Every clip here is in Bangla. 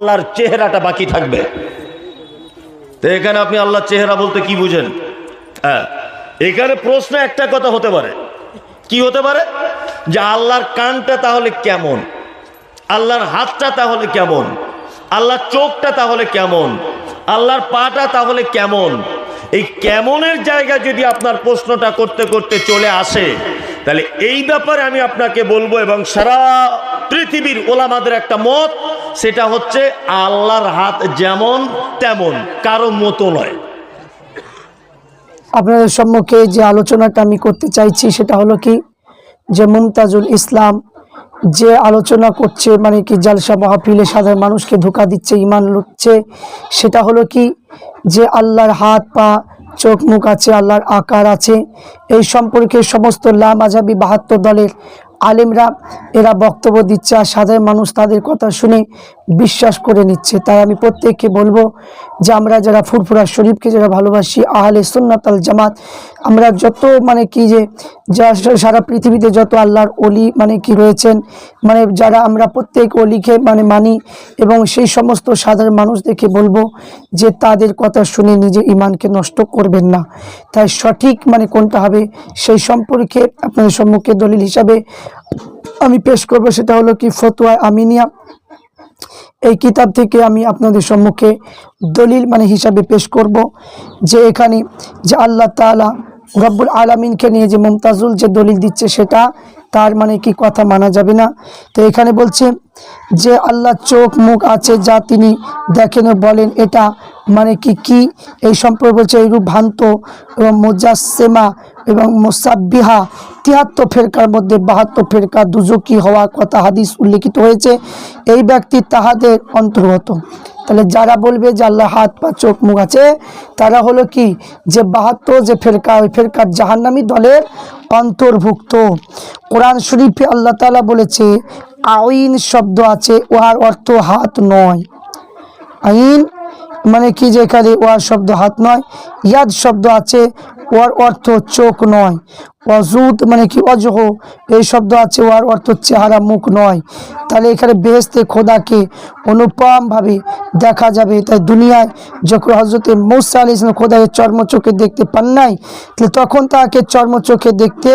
আল্লাহর চেহারাটা বাকি থাকবে। তো এখানে আপনি আল্লাহর চেহারা বলতে কি বুঝেন? হ্যাঁ এখানে প্রশ্ন একটা কথা হতে পারে। কি হতে পারে? যে আল্লাহর কানটা তাহলে কেমন? আল্লাহর হাতটা তাহলে কেমন? আল্লাহর চোখটা তাহলে কেমন? আল্লাহর পাটা তাহলে কেমন? এই কেমনের জায়গায় যদি আপনার প্রশ্নটা করতে করতে চলে আসে, তাহলে এই ব্যাপারে আমি আপনাকে বলব এবং সারা পৃথিবীর ওলামাদের একটা মত, সেটা হচ্ছে আল্লাহর হাত যেমন তেমন, কারও মতো নয়। আপনাদের সম্মুখে যে আলোচনাটা আমি করতে চাইছি, সেটা হলো কি, যে মুমতাজুল ইসলাম যে আলোচনা করছে মানে কি জালসা মাহফিলে সাধারণ মানুষকে ধোকা দিচ্ছে, ইমান লুটছে, সেটা হলো কি, যে আল্লাহর হাত পা, চোখ মুখ আছে, আল্লাহর আকার আছে, এই সম্পর্কে সমস্ত লা মাঝাবি বাহাত্তর দলের আলেমরা এরা বক্তব্য দিচ্ছে আর সাধারণ মানুষ তাদের কথা শুনে বিশ্বাস করে নিচ্ছে। তাই আমি প্রত্যেককে বলব যে আমরা যারা ফুরফুরা শরীফকে যারা ভালোবাসি, আহলে সুন্নাত আল জামাত আমরা যত মানে কি যে যা সারা পৃথিবীতে যত আল্লাহর অলি মানে কি রয়েছেন মানে যারা আমরা প্রত্যেক অলিকে মানে মানি এবং সেই সমস্ত সাধারণ মানুষদেরকে বলব যে তাদের কথা শুনে নিজে ইমানকে নষ্ট করবেন না। তাই সঠিক মানে কোনটা হবে সেই সম্পর্কে আপনাদের সম্মুখে দলিল হিসাবে আমি পেশ করব, সেটা হলো কি ফতোয়া আমিনিয়া। এই কিতাব থেকে আমি আপনাদের সম্মুখে দলিল মানে হিসাবে পেশ করব যে এখানে যে আল্লাহ তাআলা রব্বুল আলমিনকে নিয়ে যে মুমতাজুল যে দলিল দিচ্ছে সেটা, তার মানে কি কথা মানা যাবে না? তো এখানে বলছে যে আল্লাহ চোখ মুখ আছে যা তিনি দেখেন ও বলেন, এটা মানে কি কি? এই সম্পর্কে বলছে এইরূপ ভ্রান্ত এবং মোজাসেমা এবং মোসাব্বিহা, তিয়াত্তর ফেরকার মধ্যে বাহাত্তর ফেরকা দুজকি হওয়া কথা হাদিস উল্লেখিত হয়েছে। এই ব্যক্তি তাহাদের অন্তর্গত। তাহলে যারা বলবে যে আল্লাহ হাত, পা, চোখ, মুখ আছে, তারা হলো কি? যে বাহাত্তর, যে ফেরকা, ওই ফেরকার জাহান্নামী দলের অন্তর্ভুক্ত। কোরআন শরীফে আল্লাহ তালা বলেছে, আইন শব্দ আছে ওহার অর্থ হাত নয়। আইন মানে কি যে এখানে ওয়ার শব্দ হাত নয়? ইয়াদ শব্দ আছে ওয়ার অর্থ চোখ নয়। অজুদ মানে কি অজহ? এই শব্দ আছে ওয়ার অর্থ চেহারা, মুখ নয়। তাহলে এখানে বেহেস্তে খোদাকে অনুপমভাবে দেখা যাবে। তাই দুনিয়ায় যখন হজরতে মৌসা আলী ইসলাম খোদাকে চর্ম চোখে দেখতে পান নাই, তাহলে তখন তাকে চর্ম চোখে দেখতে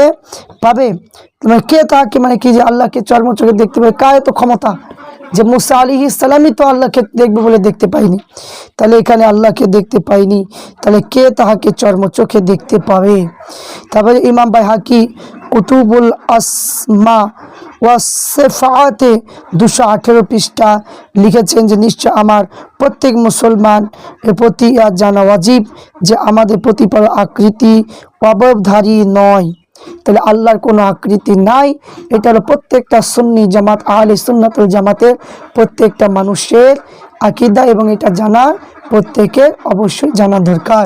পাবে। মানে কে তাকে মানে কি যে আল্লাহকে চর্ম চোখে দেখতে পাবে? কার তো ক্ষমতা। যে মুসা আলী ইসলামই তো আল্লাহকে দেখবে বলে দেখতে পাইনি তাহলে এখানে আল্লাহকে দেখতে পাইনি তাহলে কে তাহাকে চর্ম চোখে দেখতে পাবে? তারপরে ইমাম ভাই হাকি কুতুবুল আসমা ওয়াসেফাতে দুশো আঠেরো পৃষ্ঠা লিখেছেন যে, নিশ্চয় আমার প্রত্যেক মুসলমান এর প্রতি ইয়া জানা ওয়াজিব যে আমাদের প্রতিপাল আকৃতি অবধারী নয়। তাহলে আল্লাহর কোনো আকৃতি নাই। এটা হলো প্রত্যেকটা সুন্নি জামাত, আহলে সুন্নাতুল জামাতের প্রত্যেকটা মানুষের আকিদা এবং এটা জানা প্রত্যেকের অবশ্যই জানা দরকার।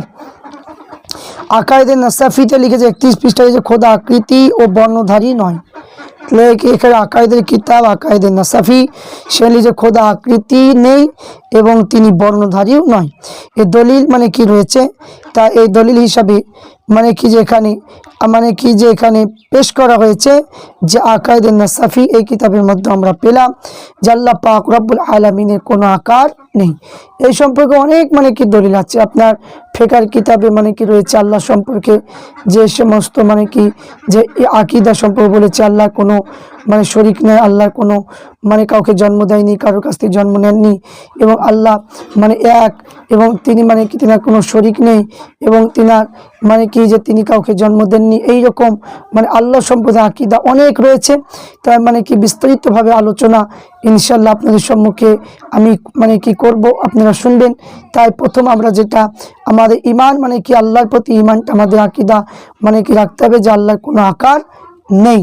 আকায়দের নাসাফিতে লিখেছে একত্রিশ পৃষ্ঠায় যে খোদা আকৃতি ও বর্ণধারী নয়। এখানে আকায়দের কিতাব আকায়দের নাসাফি, সে লিখে খোদা আকৃতি নেই এবং তিনি বর্ণধারীও নয়। এ দলিল মানে কি রয়েছে? তা এই দলিল হিসাবে মানে কি যে এখানে মানে কি যে এখানে পেশ করা হয়েছে যে আকায়দের নাসাফি এই কিতাবের মধ্যে আমরা পেলাম আল্লাহ পাক রব্বুল আলমিনের কোনো আকার নেই। এই সম্পর্কে অনেক মানে কি দলিল আছে। আপনার ফেকার কিতাবে মানে কি রয়েছে আল্লাহ সম্পর্কে যে সমস্ত মানে কি যে আকিদা সম্পর্কে বলেছে, আল্লাহ কোনো মানে শরিক নেই আল্লাহর কোনো মানে কাউকে জন্ম দেয়নি, কারোর কাছ থেকে জন্ম নেননি এবং আল্লাহ মানে এক এবং তিনি মানে কি তিনার কোনো শরিক নেই এবং তিনার মানে কি যে তিনি কাউকে জন্ম দেননি, এই রকম মানে আল্লাহ সম্পর্কে আকিদা অনেক রয়েছে। তাই মানে কি বিস্তারিতভাবে আলোচনা ইনশাল্লাহ আপনাদের সম্মুখে আমি মানে কি করব, আপনারা শুনবেন। তাই প্রথম আমরা যেটা আমাদের ইমান মানে কি আল্লাহর প্রতি ইমানটা আমাদের আকিদা মানে কি রাখতে হবে যে আল্লাহর কোনো আকার নেই,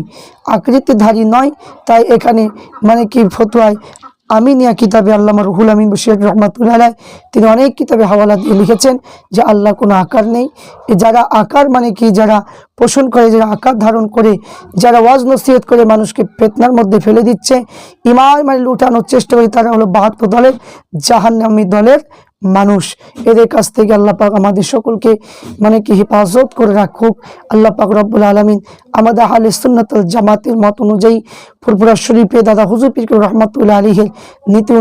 আকৃতিধারী নয়। তাই এখানে মানে কি ফতুয়ায় আমিনিয়া কিতাবে আল্লামা রুহুল আমিন বসির রহমাতুল্লাহ আলাই তিনি অনেক কিতাবে হাওয়ালা দিয়ে লিখেছেন যে আল্লাহ কোনো আকার নেই। যারা আকার মানে কি? যারা পোষণ করে, যারা আকার ধারণ করে, যারা ওয়াজ নসিহত করে মানুষকে ফেতনার মধ্যে ফেলে দিচ্ছে ইমান মানে লুটানোর চেষ্টা করে, তারা হলো বাহাত্তর দলের জাহান্নামী দলের মানুষ। এদের কাছ থেকে আল্লাহ পাক আমাদের সকলকে মানে কি হেফাজত করে রাখুক। আল্লাহ পাক রব্বুল আলমিন আমাদের আহলে সুন্নাতুল জামাতের মত অনুযায়ী ফুরফুরা শরীফে দাদা হুজুর পিরকুর রহমতুল্লাহ আলীহের নীতি